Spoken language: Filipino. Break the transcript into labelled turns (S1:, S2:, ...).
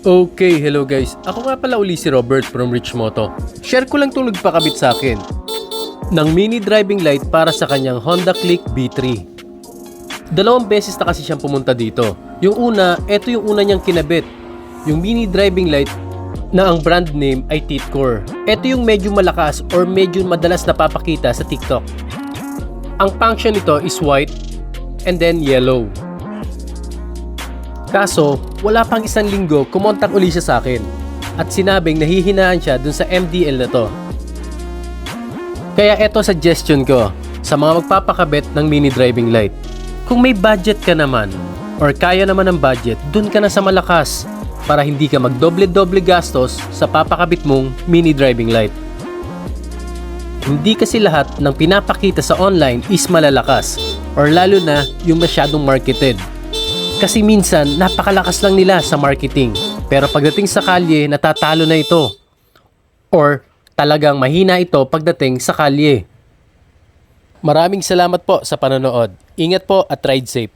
S1: Okay, hello guys. Ako nga pala uli si Robert from Rich Moto. Share ko lang itong nagpakabit sa akin ng mini driving light para sa kanyang Honda Click B3. Dalawang beses na kasi siyang pumunta dito. Yung una, eto yung una niyang kinabit. Yung mini driving light na ang brand name ay Titcore. Ito yung medyo malakas or medyo madalas napapakita sa TikTok. Ang function nito is white and then yellow. Kaso, wala pang isang linggo, kumontak uli siya sa akin. At sinabing nahihinaan siya dun sa MDL na to. Kaya eto suggestion ko sa mga magpapakabit ng mini driving light. Kung may budget ka naman, or kaya naman ng budget, dun ka na sa malakas para hindi ka magdoble-doble gastos sa papakabit mong mini driving light. Hindi kasi lahat ng pinapakita sa online is malalakas or lalo na yung masyadong marketed. Kasi minsan, napakalakas lang nila sa marketing. Pero pagdating sa kalye, natatalo na ito. Or talagang mahina ito pagdating sa kalye. Maraming salamat po sa panonood. Ingat po at ride safe.